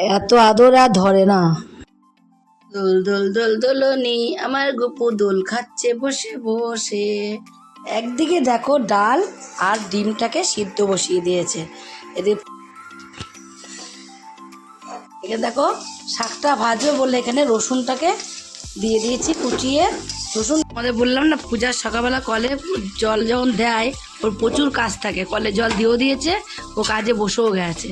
এত আদর আর ধরে না। দোল দোল দোল, দোলনি, আমার গুপু দোল খাচ্ছে বসে বসে। একদিকে দেখো ডাল আর ডিমটাকে সিদ্ধ বসিয়ে দিয়েছে। এদের এখানে দেখো শাকটা ভাজবে বলে এখানে রসুনটাকে দিয়ে দিয়েছি কুচিয়ে। রসুন আমাদের বললাম না, পূজার সকালবেলা কলে জল যখন দেয়, ওর প্রচুর কাজ থাকে। কলে জল দিয়েও দিয়েছে, ও কাজে বসেও গেছে।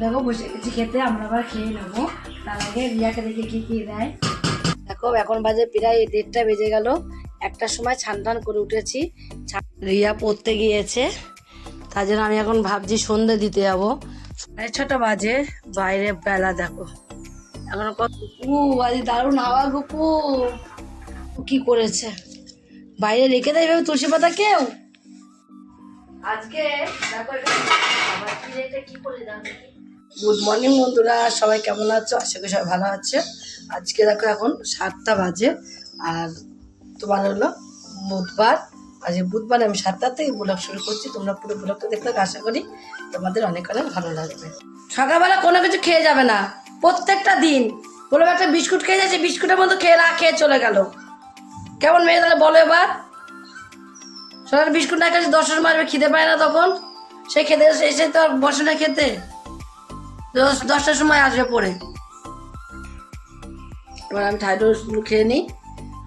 দেখো বসে গেছি খেতে আমরা আবার খেয়ে নেব। তার আগে রিয়াকে দেখে কি কি দেয়। দেখো এখন বাজে প্রায় দেড়টা বেজে গেল। একটার সময় ছান টান করে উঠেছি। রিয়া পড়তে গিয়েছে। তার জন্য আমি এখন ভাবছি সন্ধে দিতে যাব। সাড়ে ছটা বাজে বাইরে বেলা দেখো। এখন কত উ আজ দারুণ হাওয়া গুপু কি করেছে? বাইরে রেখে দেয় তুলসী পাতা কেউ? আজকে দেখো কি করে যাবে গুড মর্নিং বন্ধুরা। সবাই কেমন আছো? আশা করি সবাই ভালো আছে। আজকে দেখো এখন সাতটা বাজে, আর তোমার হলো বুধবার। আজকে বুধবার আমি সাতটা থেকে ব্লগ শুরু করছি। তোমরা পুরো ব্লগটা দেখতে আশা করি তোমাদের অনেক অনেক ভালো লাগবে। সকালবেলা কোনো কিছু খেয়ে যাবে না। প্রত্যেকটা দিন। বললাম একটা বিস্কুট খেয়ে যাচ্ছে, বিস্কুটের মতো খেয়ে না খেয়ে চলে গেল। কেমন মেয়ে তাহলে বলো এবার। সকালে বিস্কুট না খাচ্ছি দশটার মারবে, খিদে পায় না তখন। সে খেতে এসে তো বসে না খেতে। দশ দশটার সময় আসবে পরে। এবার আমি ঠাইডো রসগুলো খেয়ে নিই।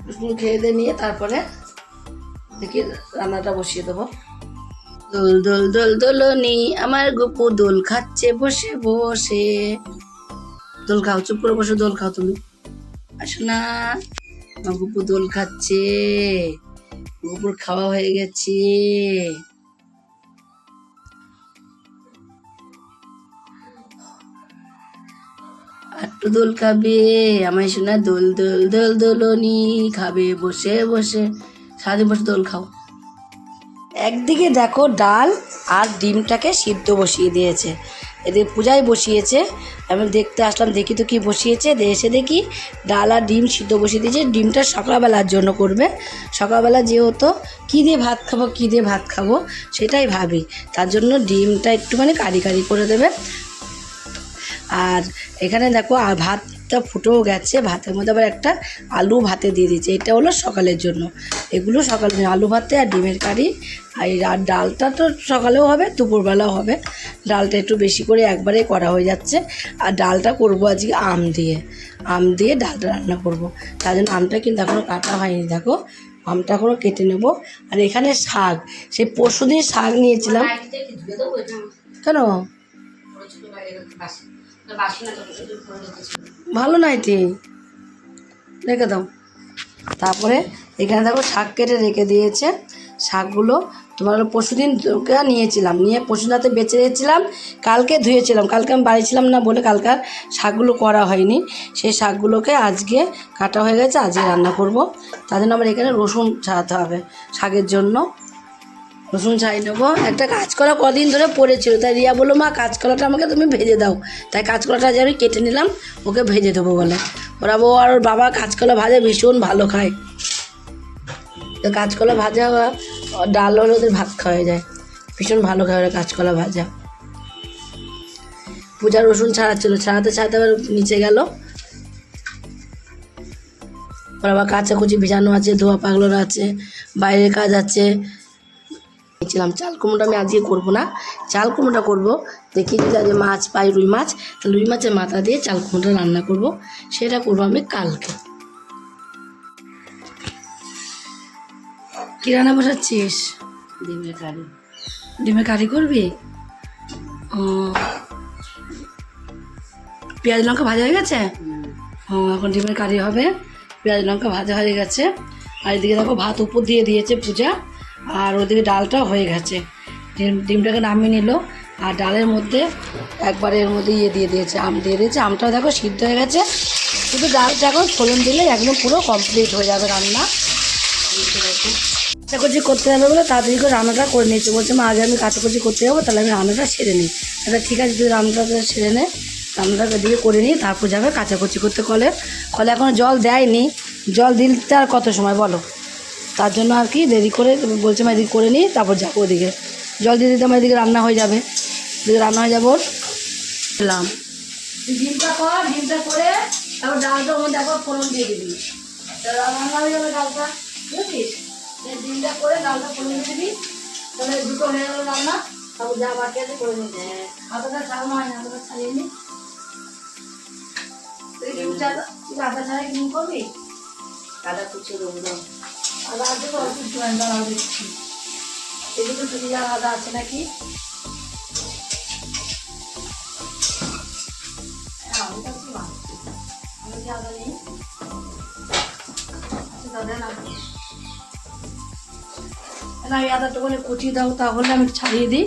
রসগুলো খেয়ে দিয়ে নিয়ে তারপরে দেখি রান্নাটা বসিয়ে দেবো। দোল দোল দোল দোলনি, আমার গুপু দোল খাচ্ছে বসে বসে। দোল খাও, চুপ করে বসে দোল খাও তুমি। আসো না, আমার গুপু দোল খাচ্ছে। গুপুর খাওয়া হয়ে গেছে। একটু দোল খাবে আমায় শোনা দোল দোল দোল দোলনি খাবে, বসে বসে। সারাদিন বসে দোল খাও। একদিকে দেখো ডাল আর ডিমটাকে সিদ্ধ বসিয়ে দিয়েছে। এদের পূজায় বসিয়েছে। আমি দেখতে আসলাম, দেখি তো কি বসিয়েছে। এসে দেখি ডাল আর ডিম সিদ্ধ বসিয়ে দিয়েছে। ডিমটা সকালবেলার জন্য করবে। সকালবেলা যেহেতু কী দিয়ে ভাত খাব, কী দিয়ে ভাত খাব, সেটাই ভাবি। তার জন্য ডিমটা একটুখানি কারি কারি করে দেবে। আর এখানে দেখো, আর ভাতটা ফুটেও গেছে। ভাতের মধ্যে আবার একটা আলু ভাতে দিয়ে দিয়েছে। এটা হলো সকালের জন্য। এগুলো সকালে আলু ভাতে আর ডিমের কারি। আর ডালটা তো সকালেও হবে, দুপুরবেলাও হবে। ডালটা একটু বেশি করে একবারে করা হয়ে যাচ্ছে। আর ডালটা করব আজকে আম দিয়ে। আম দিয়ে ডালটা রান্না করব। তার জন্য আমটা কিন্তু এখনও কাটা হয়নি, দেখো। আমটা এখনও কেটে নেব। আর এখানে শাক, সেই পরশু দিন শাক নিয়েছিলাম। কেন? ভালো নাইটি রেখে দাও। তারপরে এখানে দেখো শাক কেটে রেখে দিয়েছে। শাকগুলো তোমার পরশুদিন নিয়েছিলাম। নিয়ে পরশু রাতে বেঁচে দিয়েছিলাম কালকে ধুয়েছিলাম। কালকে আমি বাড়ি ছিলাম না বলে কালকার শাকগুলো করা হয়নি। সেই শাকগুলোকে আজকে কাটা হয়ে গেছে। আজকে রান্না করব। তার জন্য আমার এখানে রসুন ছাড়াতে হবে। শাকের জন্য। রসুন ছাই নেব। একটা কাঁচকলা কদিন ধরে পড়েছিল, তাই রিয়া বলল, মা, কাঁচকলাটা আমাকে তুমি ভেজে দাও। তাই কাঁচকলাটা যে আমি কেটে নিলাম, ওকে ভেজে দেবো বলে। ওরা বউ আর ওর বাবা কাঁচকলা ভাজা ভীষণ ভালো খায়। তো কাঁচকলা ভাজা ডাল হলে ওদের ভাত খাওয়া যায়। ভীষণ ভালো খায় ওরা কাঁচকলা ভাজা। পূজা রসুন ছাড়াচ্ছিল, ছাড়াতে ছাড়াতে আবার নিচে গেল। ওর আবার কাচাকুচি ভিজানো আছে, ধোয়া পাগলানো আছে, বাইরের কাজ আছে। ছিলাম চাল কুমড়োটা আমি আজকে করব না। চাল কুমড়োটা করব। দেখি যদি আজকে মাছ পাই রুই মাছ তাহলে রুই মাছের মাথা দিয়ে চাল কুমড়োটা রান্না করব। সেটা করব আমি কালকে। কী রান্না বসাচ্ছিস? ডিমের কারি। ডিমের কারি করবি? ও। পেঁয়াজ লঙ্কা ভাজা হয়ে গেছে? ও এখন ডিমের কারি হবে। পেঁয়াজ লঙ্কা ভাজা হয়ে গেছে। আর এদিকে দেখো ভাত উপর দিয়ে দিয়েছে পূজা। আর ওদিকে ডালটাও হয়ে গেছে। ডিম ডিমটাকে নামিয়ে নিল, আর ডালের মধ্যে একবারে এর মধ্যে ইয়ে দিয়ে দিয়েছে, আম দিয়ে দিয়েছে। আমটাও দেখো সিদ্ধ হয়ে গেছে। শুধু ডালটা এখন ফোড়ন দিলে একদম পুরো কমপ্লিট হয়ে যাবে রান্না। কাচাকুচি করতে যাবে বলে তাড়াতাড়ি করে রান্নাটা করে নিয়েছে। বলছে, মা আগে আমি কাচাকুচি করতে যাব, তাহলে আমি রান্নাটা সেরে নিই। আচ্ছা ঠিক আছে, তুই রান্নাটা সেরে নে। রান্নাটা দিয়ে করে নিই তারপর যাবে কাচাকুচি করতে কলে। কলে এখনও জল দেয়নি। জল দিতে আর কত সময় বলো? তার জন্য আর কি দেরি করে বলছে আমি এদিকে করে নিই তারপর যাব ওদিকে। জল দিয়ে দিতে আমার এদিকে রান্না হয়ে যাবে। এদিকে রান্না হয়ে যাব। এলাম। ডিমটা কর, ডিমটা করে তারপর ডালটা দেখো ফোড়ন দিয়ে দিবি। রান্না হয়ে যাবে ডালটা, বুঝছিস? ডিমটা করে ডালটা দিয়ে দিবি। তাহলে দুটো হয়ে গেল রান্না, তারপর যা বাকি আছে করে নিবি। হাতাটা ছাড়ানো না হাতাটা ছাড়িয়ে নি। তুই ডিমটা তুই আদা ছাড়াই ডিম করবি? আদা কুচি দেবো। আদা তো অল্প একটু আদা আছে নাকি দাদা না। আদাটুকুনি কুচি দাও, তাহলে আমি ছাড়িয়ে দিই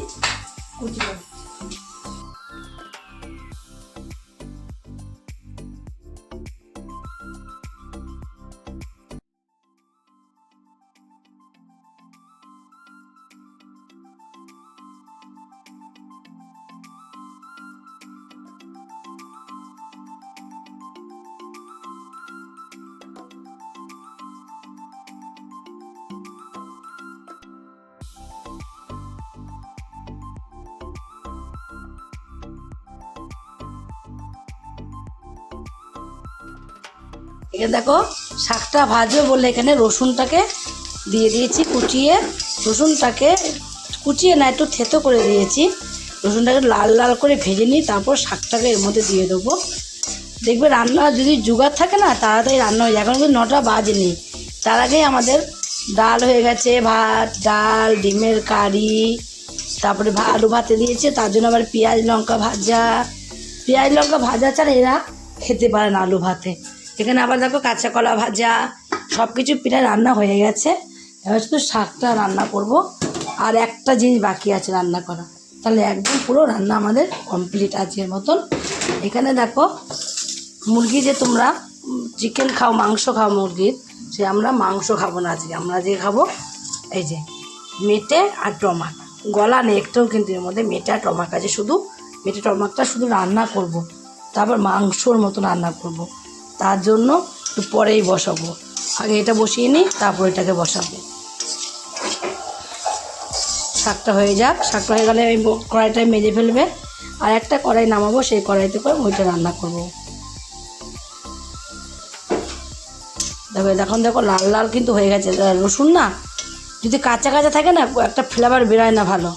কুচি দাও এখানে দেখো, শাকটা ভাজবে বলে এখানে রসুনটাকে দিয়ে দিয়েছি, কুচিয়ে। রসুনটাকে কুচিয়ে না, একটু থেতো করে দিয়েছি। রসুনটাকে লাল লাল করে ভেজে নিই তারপর শাকটাকে এর মধ্যে দিয়ে দেবো। দেখবে রান্না যদি জোগাড় থাকে না, তাড়াতাড়ি রান্না হয়ে যায়। এখন কিন্তু নটা বাজেনি। তার আগেই আমাদের ডাল হয়ে গেছে, ভাত, ডাল, ডিমের কারি, তারপরে আলু ভাতে দিয়েছে, তার জন্য আবার পেঁয়াজ লঙ্কা ভাজা। পেঁয়াজ লঙ্কা ভাজা ছাড়া এরা খেতে পারে না আলু ভাতে। এখানে আবার দেখো কাঁচা কলা ভাজা সব কিছু প্রায় রান্না হয়ে গেছে। এবার শুধু শাকটা রান্না করব। আর একটা জিনিস বাকি আছে রান্না করা। তাহলে একদম পুরো রান্না আমাদের কমপ্লিট আজকের মতন। এখানে দেখো, মুরগি যে তোমরা চিকেন খাও, মাংস খাও মুরগির, সে আমরা মাংস খাব না আজকে। আমরা যে খাব এই যে মেটে আর টমাক গলা নেই, একটাও কিন্তু এর মধ্যে মেটে আর টমাক আছে। শুধু মেটে টমাকটা শুধু রান্না করব। তারপর মাংসর মতো রান্না করব। তার জন্য একটু পরেই বসাবো। আগে এটা বসিয়ে নিই, তারপর এটাকে বসাবো। শাকটা হয়ে যাক। শাকটা হয়ে গেলে ওই কড়াইটায় মেজে ফেলবে। আর একটা কড়াই নামাবো, সেই কড়াইতে করে ওইটা রান্না করব। দেখো, এখন দেখো লাল লাল কিন্তু হয়ে গেছে। রসুন না, যদি কাঁচা কাঁচা থাকে না, একটা ফ্লেভার বেরোয় না ভালো।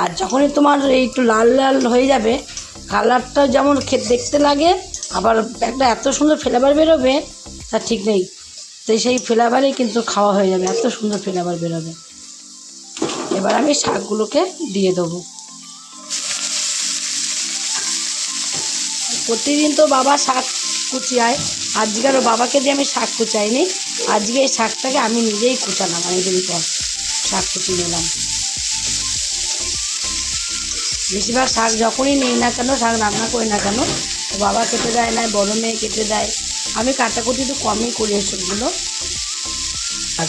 আর যখনই তোমার এই একটু লাল লাল হয়ে যাবে কালারটা যেমন খেতে দেখতে লাগে আবার একটা এত সুন্দর ফ্লেভার বেরোবে, তা ঠিক নেই। তো সেই ফ্লেভারেই কিন্তু খাওয়া হয়ে যাবে, এত সুন্দর ফ্লেভার বেরোবে। এবার আমি শাকগুলোকে দিয়ে দেবো। প্রতিদিন তো বাবা শাক কুচিয়ায়, আজকে আরও বাবাকে দিয়ে আমি শাক কুচাইনি। আজকে এই শাকটাকে আমি নিজেই কুচালাম অনেকদিন পর, শাক কুচিয়ে নিলাম। বেশিরভাগ শাক যখনই নিই না কেন, শাক রান্না করি না কেন বাবা কেটে দেয় না, বড় মেয়ে কেটে দেয়। আমি কাটাকুটি একটু কমই করি এসবগুলো। আর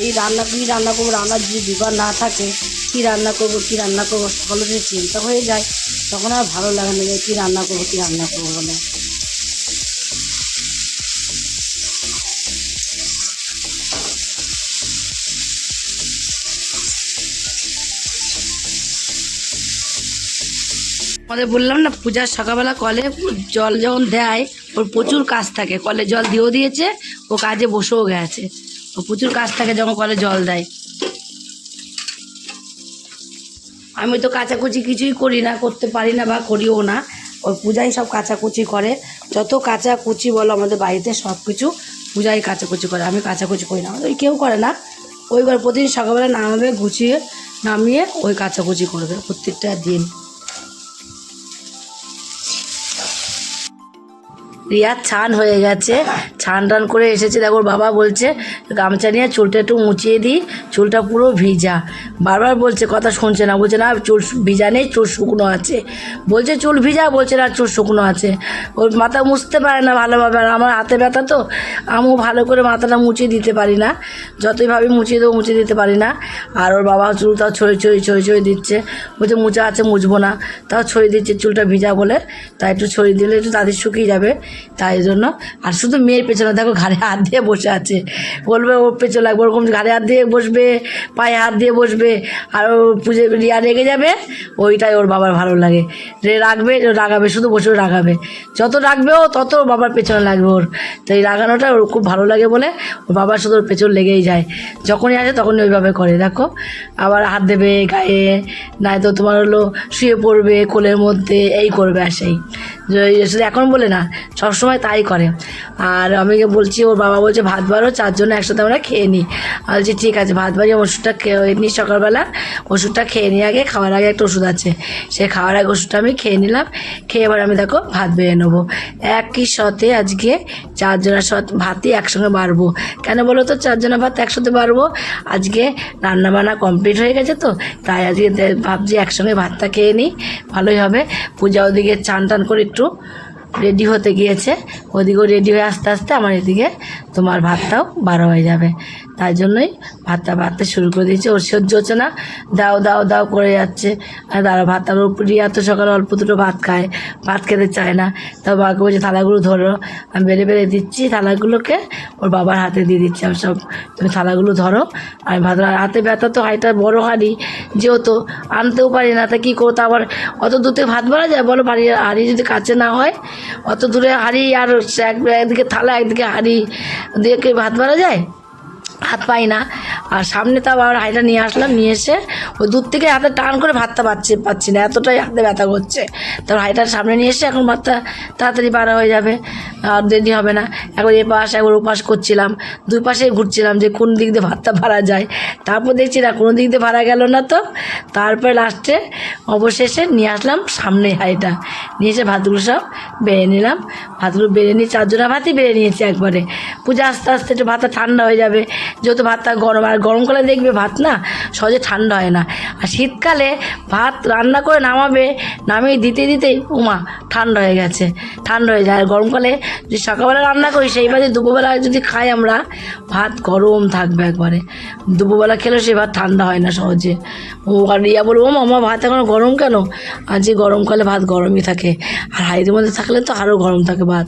এই রান্না, কী রান্না করব, রান্নার যদি বিবার না থাকে, কী রান্না করব, কী রান্না করব সকলে যদি চিন্তা হয়ে যায়। তখন আর ভালো লাগে না যে কী রান্না করব, কী রান্না করব বলে। আমাদের বললাম না পূজার সকালবেলা কলে জল যখন দেয়, ওর প্রচুর কাজ থাকে। কলে জল দিয়েও দিয়েছে, ও কাজে বসেও গেছে। ও প্রচুর কাজ থাকে যখন কলে জল দেয়। আমি তো কাচাকুচি কিছুই করি না, করতে পারি না বা করিও না। ওই পূজাই সব কাচাকুচি করে। যত কাচাকুচি বলো, আমাদের বাড়িতে সব কিছু পূজাই কাচাকুচি করে। আমি কাচাকুচি করি না। ওই কেউ করে না। ওই ঘর প্রতিদিন সকালবেলা নামাবে গুছিয়ে, নামিয়ে ওই কাচাকুচি করবে প্রত্যেকটা দিন। রিয়ার ছান হয়ে গেছে। ছান টান করে এসেছে। দেখো বাবা বলছে, গামছা নিয়ে চুলটা একটু মুচিয়ে দিই, চুলটা পুরো ভিজা। বারবার বলছে, কথা শুনছে না। বলছে, না, চুল ভিজা নেই, চুল শুকনো আছে। বলছে, চুল ভিজা? বলছে, না, চুল শুকনো আছে। ওর মাথা মুছতে পারে না ভালোভাবে। আর আমার হাতে ব্যথা তো, আমিও ভালো করে মাথাটা মুছিয়ে দিতে পারি না। যতই ভাবি মুছিয়ে দেবো, মুছিয়ে দিতে পারি না। আর ওর বাবা চুল তাও ছড়ি ছড়ি ছড়ি ছড়ি দিচ্ছে। বলছে, মুছা আছে, মুছবো না। তাও ছড়িয়ে দিচ্ছে, চুলটা ভিজা বলে। তাই একটু ছড়িয়ে দিলে একটু তাদের শুকিয়ে যাবে। তাই জন্য, আর শুধু মেয়ের পেছনে দেখো ঘাড়ে হাত দিয়ে বসে আছে। বলবে ওর পেছনে লাগবে। ওরকম ঘাড়ে হাত দিয়ে বসবে, পায়ে হাত দিয়ে বসবে। আর ও পুজো রিয়া রেগে যাবে, ওইটাই ওর বাবার ভালো লাগে। রে রাখবে রাগাবে, শুধু বসে রাগাবে। যত রাখবে ও তত ওর বাবার পেছনে লাগবে ওর। তো এই রাগানোটা ওর খুব ভালো লাগে বলে ওর বাবার শুধু ওর পেছন লেগেই যায়। যখনই আসে তখনই ওইভাবে করে, দেখো। আবার হাত দেবে গায়ে নয়তো তোমার হলো শুয়ে পড়বে কোলের মধ্যে, এই করবে আর সেই। যে- শুধু এখন বলে না, সবসময় তাই করে। আর আমি বলছি, ওর বাবা বলছে, ভাত বারো চারজন একসাথে আমরা খেয়ে নিই। আর বলছি, ঠিক আছে, ভাত বাড়ি ওষুধটা খেয়ে নিই সকালবেলা ওষুধটা খেয়ে নিই আগে খাওয়ার আগে একটা ওষুধ আছে। সে খাওয়ার আগে ওষুধটা আমি খেয়ে নিলাম, খেয়ে এবার আমি দেখো ভাত বেয়ে নেব। একই সাথে আজকে চারজনের সাথে ভাতই একসঙ্গে বাড়বো। কেন বলো তো? চারজনের ভাত একসাথে বাড়বো। আজকে রান্না বান্না কমপ্লিট হয়ে গেছে তো, তাই আজকে ভাবছি একসঙ্গে ভাতটা খেয়ে নিই, ভালোই হবে। পূজা ওদিকে চান টান করে একটু 4 রেডি হতে গিয়েছে। ওদিকেও রেডি হয়ে আস্তে আস্তে আমার এদিকে তোমার ভাতটাও বারো হয়ে যাবে। তাই জন্যই ভাতটা বাড়তে শুরু করে দিয়েছে। ওর সহ্য হচ্ছে না। দাও দাও দাও করে যাচ্ছে। আর দাঁড়া ভাত আর রিয়া তো সকালে অল্প দুটো ভাত খায়। ভাত খেতে চায় না। তা বাবাকে বলছে, থালাগুলো ধরো। আমি বেড়ে বেড়ে দিচ্ছি থালাগুলোকে। ওর বাবার হাতে দিয়ে দিচ্ছি আমি সব। তুমি থালাগুলো ধরো। আমি ভাত হাতে ব্যথা তো হাইটা বড় হাঁড়ি। যেহেতু আনতেও পারি না, তা কী করতো আবার অত দুতে ভাত বাড়া যায়? বলো বাড়ি হাঁড়ি যদি কাছে না হয় অত দূরে হাড়ি আর এক- একদিকে থালা একদিকে হাড়ি। দিয়ে কি ভাত মারা যায়? হাত পাই না। আর সামনে তো আবার হাঁড়িটা নিয়ে আসলাম, নিয়ে এসে ওই দূর থেকে হাতে টান করে ভাতটা পাচ্ছি পাচ্ছি না, এতটাই হাতে ব্যথা করছে। তারপর হাঁড়িটার সামনে নিয়ে এসে এখন ভাতটা তাড়াতাড়ি বাড়া হয়ে যাবে, আর দেরি হবে না। একবার এ পাশ, একবার ওপাশ করছিলাম, দুই পাশে ঘুরছিলাম যে কোন দিক দিয়ে ভাতটা ভাড়া যায়। তারপর দেখছি না, কোনো দিক দিয়ে ভাড়া গেল না তো। তারপরে লাস্টে অবশেষে নিয়ে আসলাম সামনে হাঁড়িটা নিয়ে এসে ভাতগুলো সব বেড়ে নিলাম। ভাতগুলো বেড়ে নিয়ে চারজনা ভাতই বেড়ে নিয়েছি একবারে। পূজা আস্তে আস্তে একটু ভাতটা ঠান্ডা হয়ে যাবে। যেহেতু ভাতটা গরম, আর গরমকালে দেখবে ভাত না সহজে ঠান্ডা হয় না। আর শীতকালে ভাত রান্না করে নামাবে, নামিয়ে দিতে দিতেই উমা ঠান্ডা হয়ে গেছে, ঠান্ডা হয়ে যায়। আর গরমকালে যদি সকালবেলা রান্না করি, সেই বাদে দুপুরবেলা যদি খাই আমরা, ভাত গরম থাকবে একবারে। দুপুরবেলা খেলে সেই ভাত ঠান্ডা হয় না সহজে। ও, আর রিয়া বলব মামা, ভাত এখন গরম কেন? আর যে গরমকালে ভাত গরমই থাকে। আর হাড়ির মধ্যে থাকলে তো আরও গরম থাকে ভাত।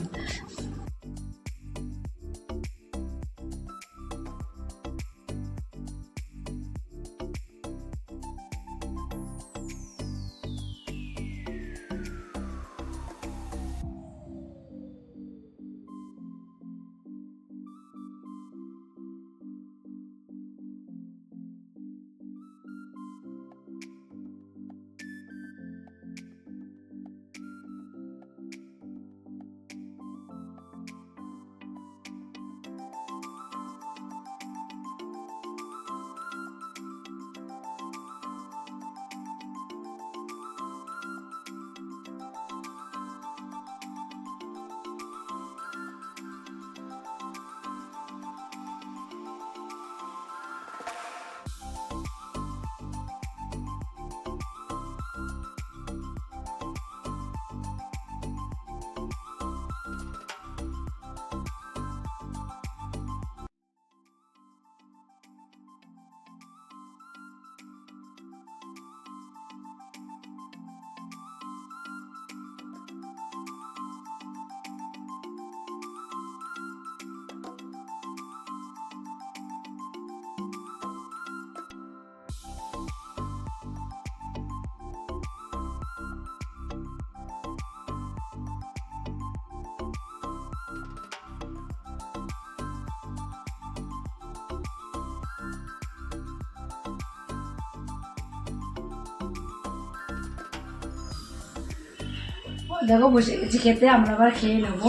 দেখো, বসে গেছি খেতে, আমরা আবার খেয়ে নেব।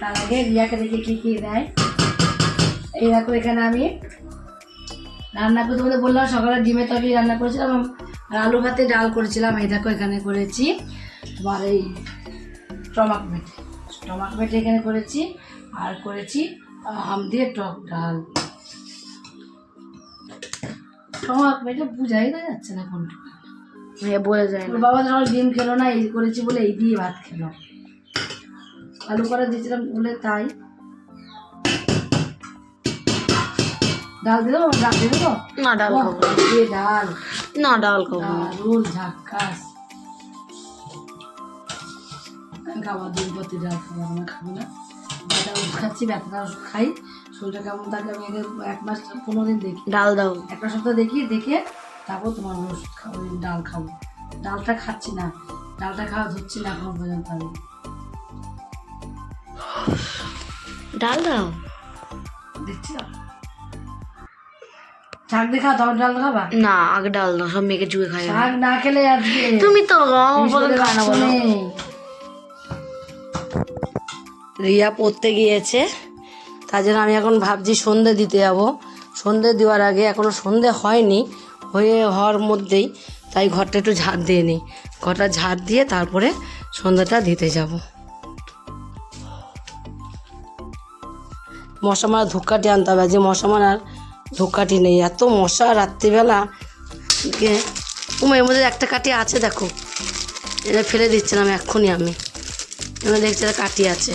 তার আগে রিয়াকে দেখে কী কী দেয়। এই দেখো, এখানে আমি রান্না করতে বলতে বললাম, সকালে ডিমের তরকারি রান্না করেছিলাম আর আলু ভাতে ডাল করেছিলাম। এই দেখো, এখানে করেছি। তোমার এই টমাক মেটে। টমাক মেটে এখানে করেছি, আর করেছি আম দিয়ে টক ডাল। টমাক মেটে বুঝাই যাচ্ছে না কোনটা। বোঝা যায় ওর বাবা যখন ডিম খেলো না এই করেছি বলে এই দিয়ে ভাত খেলো। আলু করা দিয়েছিলাম বলে তাই। ডাল দিল ডাল দিয়ে দেবো? না ডাল খাব দিয়ে ডাল। না ডাল খাব না। দারুণ ঝাক্কাস। খাবার দিন প্রতি ডাল খাবার না খাব না। ব্যথা ওষুধ খাচ্ছি ব্যথাটা ওষুধ খাই। শরীরটা কেমন থাকে আমি এক মাস পনেরো দিন দেখি। ডাল দাও। একটা সপ্তাহ দেখি দেখে তারপর তোমার ওষুধ খাব ডাল খাব। ডালটা খাচ্ছি না ডালটা খাওয়া ধরছি না এখনও পর্যন্ত আমি। ডাল দাও। দেখছি শাক দেখা তখন ডাল খাবা? না আগে ডাল দাও সব মেয়েকে চুয়ে খাই আমি। শাক না খেলে আজকে তুমি তো। রিয়া পড়তে গিয়েছে তার জন্য আমি এখন ভাবছি সন্ধে দিতে যাব। সন্ধে দেওয়ার আগে এখনও সন্ধে হয়নি। হয়ে হওয়ার মধ্যেই তাই ঘরটা একটু ঝাড় দিয়ে নিই। ঘরটা ঝাড় দিয়ে তারপরে সন্ধ্যাটা দিতে যাব। মশা মারা ধূপকাঠি আনতে হবে। যে মশা মারার ধূপকাঠি নেই। এত মশা রাত্রিবেলা এর মধ্যে একটা কাঠি আছে, দেখো। এটা ফেলে দিচ্ছিলাম এক্ষুনি আমি। এখানে দেখছি একটা কাঠি আছে।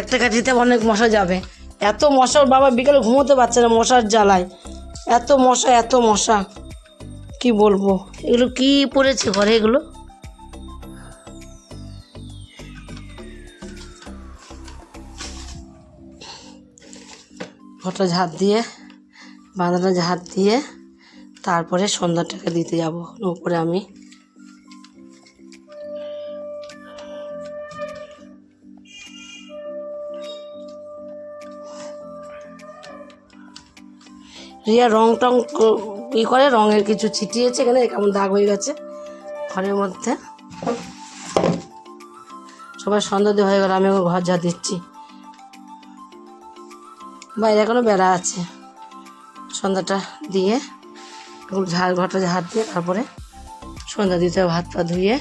একটা কাঠিতে অনেক মশা যাবে। এত মশার বাবা বিকালে ঘুমোতে পারছে না মশার জ্বালায়। এত মশা এত মশা। কি বলব? এগুলো কি পড়েছে ঘরে এগুলো? ঘরটা ঝাঁট দিয়ে বাঁধাটা ঝাঁট দিয়ে, তারপরে সন্ধ্যাটাকে দিতে যাব। উপরে আমি রিয়া রং টং ই করে, রঙের কিছু ছিটিয়েছে এখানে কেমন দাগ হয়ে গেছে। ঘরের মধ্যে। সবাই সন্ধ্যা দিয়ে হয়ে গেল আমি ঘর যা দিচ্ছি। বাইরে এখনও বেড়া আছে। সন্ধ্যাটা দিয়ে, ঝাড়, ঘরটা ঝাড় দিয়ে, তারপরে সন্ধ্যা দিতে হাত পা ধুয়ে,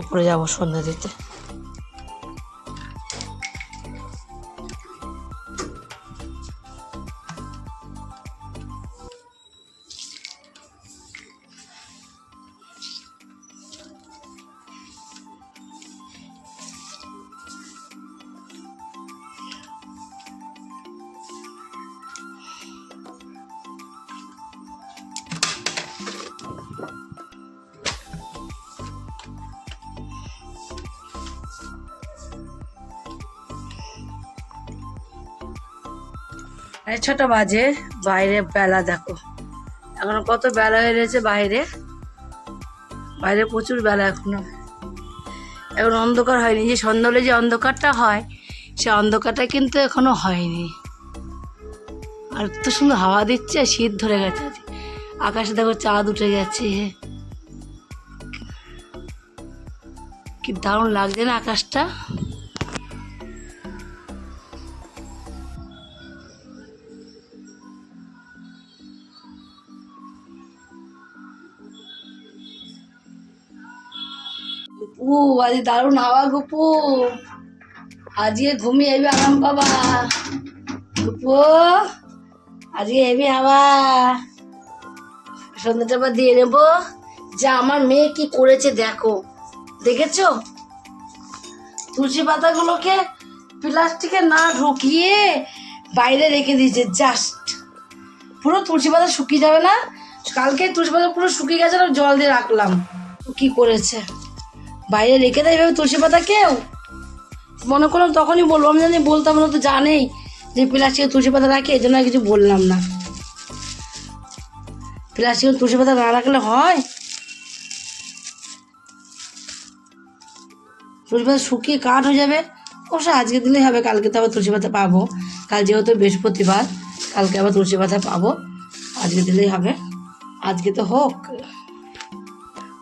উপরে যাব সন্ধ্যা দিতে। এই ছটা বাজে, বাইরে বেলা দেখো। এখন কত বেলা হয়ে রয়েছে বাইরে? বাইরে প্রচুর বেলা এখনও। এখন অন্ধকার হয়নি। যে সন্ধ্যা হলে যে অন্ধকারটা হয়, সে অন্ধকারটা কিন্তু এখনও হয়নি। আর এত সুন্দর হাওয়া দিচ্ছে, শীত ধরে গেছে। আকাশে দেখো চাঁদ উঠে গেছে। কি দারুণ লাগছে না আকাশটা? গুপু আজ দারুণ হাওয়া গুপু আজকে ঘুমিয়ে এবি আরাম বাবা গুপু আজকে এবি হাওয়া। সন্ধ্যাটা আবার দিয়ে নেব। যা আমার মেয়ে কি করেছে দেখো। দেখেছ? তুলসী পাতাগুলোকে প্লাস্টিকে না ঢুকিয়ে বাইরে রেখে দিয়েছে জাস্ট পুরো তুলসী পাতা শুকিয়ে যাবে না? কালকে তুলসী পাতা পুরো শুকিয়ে গেছে জল দিয়ে রাখলাম। কি করেছে? বাইরে রেখে দেয়, এভাবে তুলসী পাতা কেউ? মনে করলাম তখনই বলব আমি জানি, বলতাম না তো জানেই যে প্লাস্টিকের তুলসী পাতা রাখে, এই জন্য কিছু বললাম না। প্লাস্টিকে তুলসী পাতা না রাখলে হয়? তুলসী পাতা শুকিয়ে কাঠ হয়ে যাবে? অবশ্য আজকে দিলেই হবে, কালকে তো আবার তুলসী পাতা পাবো। কাল যেহেতু বৃহস্পতিবার, কালকে আবার তুলসী পাতা পাবো। আজকে দিলেই হবে। আজকে তো হোক।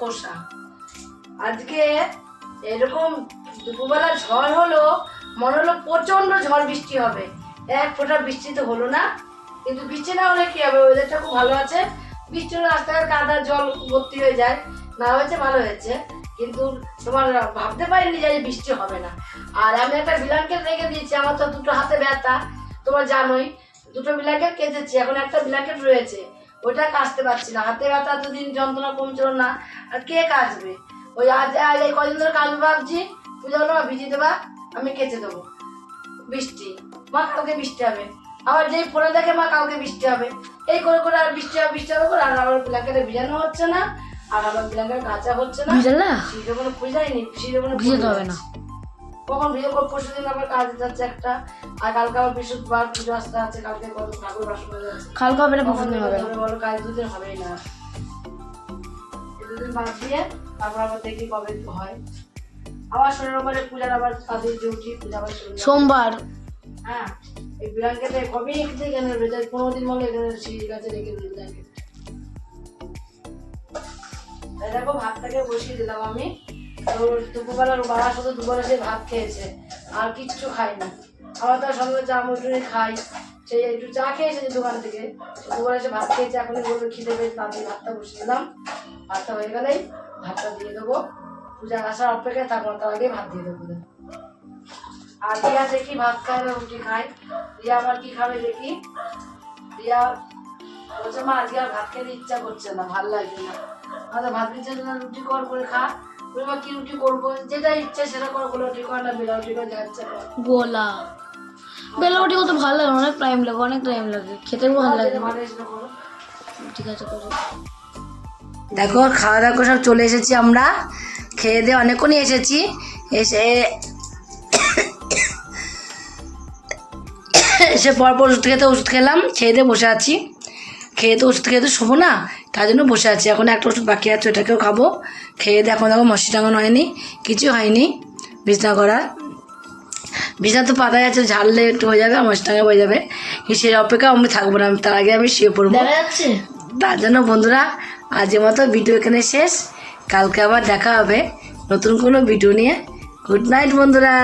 খোসা। আজকে এরকম দুপুরবেলা ঝড় হলো, মনে হলো প্রচণ্ড ঝড় বৃষ্টি হবে। এক ফোঁটা বৃষ্টি তো হলো না। কিন্তু বৃষ্টি না হলে কি হবে? ওয়েদারটা খুব ভালো আছে। বৃষ্টি হলে রাস্তাঘাট কাদা জল ভর্তি হয়ে যায়। না হয়েছে, ভালো হয়েছে। কিন্তু তোমার ভাবতে পারিনি যে বৃষ্টি হবে না। আর আমি একটা ব্ল্যাঙ্কেট রেখে দিয়েছি। আমার তো দুটো হাতে ব্যথা। তোমার জানোই, দুটো ব্ল্যাঙ্কেট কেটেছি এখন একটা ব্ল্যাঙ্কেট রয়েছে। ওইটা কাচতে পারছি না। হাতে ব্যথা দুদিন যন্ত্রণা কমছিল না। আর কে কাচবে ওই আজ আজ এই কদিন ধরে কাচবো ভাবছি পুজো হলো ভিজিয়ে দেবা আমি কেচে দেবো। বৃষ্টি। মা কালকে বৃষ্টি হবে। আবার যেই ফোনে দেখে মা কালকে বৃষ্টি হবে। এই করে করে আর বৃষ্টি হবে বৃষ্টি হবে করে আর আমার ব্ল্যাঙ্কেটে ভিজানো হচ্ছে না আর আমার ব্ল্যাঙ্কেট কাঁচা হচ্ছে না। বুঝলা সিঁড়ি কোনো পুজাইনি সিঁড়ি কোনো ভিজাতে হবে না। কখন করে পরশু দিন আবার কাজ যাচ্ছে একটা। আর কালকে আবার বৃহস্পতিবার পুজো আসতে আছে কালকে কত ঠাকুর বাসন যাচ্ছে কালকে হবে না কখন পরশুদিন হবে। বলো কাজ দুদিন হবেই না। দুদিন বাদ দিয়ে তারপর আবার দেখি কবে হয়। আবার শনিবার পূজার আবার তাদের ডিউটি পূজা আবার। সোমবার। হ্যাঁ এই ব্ল্যাঙ্কেটে কবে রেখেছে এখানে রয়েছে পনেরো দিন মনে এখানে সিঁড়ির কাছে রেখে দিই ব্ল্যাঙ্কেট দেখো ভাতটাকে বসিয়ে দিলাম আমি। তো দুপুরবেলা বাবা শুধু দুপুরে সে ভাত খেয়েছে, আর কিচ্ছু খাইনি আমরা তো সঙ্গে চা মুটুনি খাই সেই একটু চা খেয়ে এসেছে দোকান থেকে দুপুরে এসে ভাত খেয়েছে, এখনই বলবে খিদে পেয়েছে তাড়াতাড়ি ভাতটা বসিয়ে দিলাম। ভাতটা হয়ে গেলেই ভাতটা দিয়ে দেবো। পূজা আসার অপেক্ষায় থাকব তার আগে ভাত দিয়ে দেবো। আর রিয়া দেখি ভাত খায় না, রুটি খায়। রিয়া আবার কি খাবে দেখি। রিয়া বলছে, মা, আজকে আর ভাত খেতে ইচ্ছা করছে না, ভালো লাগছে না। আমাদের ভাত ইচ্ছা না, রুটি কর, করে খা। বলি মা কি রুটি করব? যেটা ইচ্ছা সেটা কর রুটি কর না বেলা রুটি কর যা ইচ্ছা কর গোলা বেলাবটি কত ভালো লাগে অনেক টাইম লাগে অনেক টাইম লাগে। খেতে ভালো লাগে। ঠিক আছে করো। দেখো খাওয়া দাওয়া করে সব চলে এসেছি আমরা। খেয়ে দিয়ে অনেকক্ষণই এসেছি। এসে এসে পরপর ওষুধ খেতে ওষুধ খেলাম খেয়ে দিয়ে বসে আছি। খেয়ে তো ওষুধ খেয়ে তো শোবো না। তার জন্য বসে আছি। এখন একটা ওষুধ বাকি আছে ওটাকেও খাব। খেয়ে দিয়ে এখন দেখো মশি টাঙানো হয়নি কিছু হয়নি। বিছনা করা। বিছনা তো পাতায় আছে ঝাড়লে একটু হয়ে যাবে আমার টাঙা হয়ে যাবে। সে অপেক্ষা আমি থাকব না তার আগে আমি শুয়ে পড়ব। তার জন্য বন্ধুরা আজের মতো ভিডিও এখানে শেষ। কালকে আবার দেখা হবে নতুন কোনো ভিডিও নিয়ে। গুড নাইট বন্ধুরা।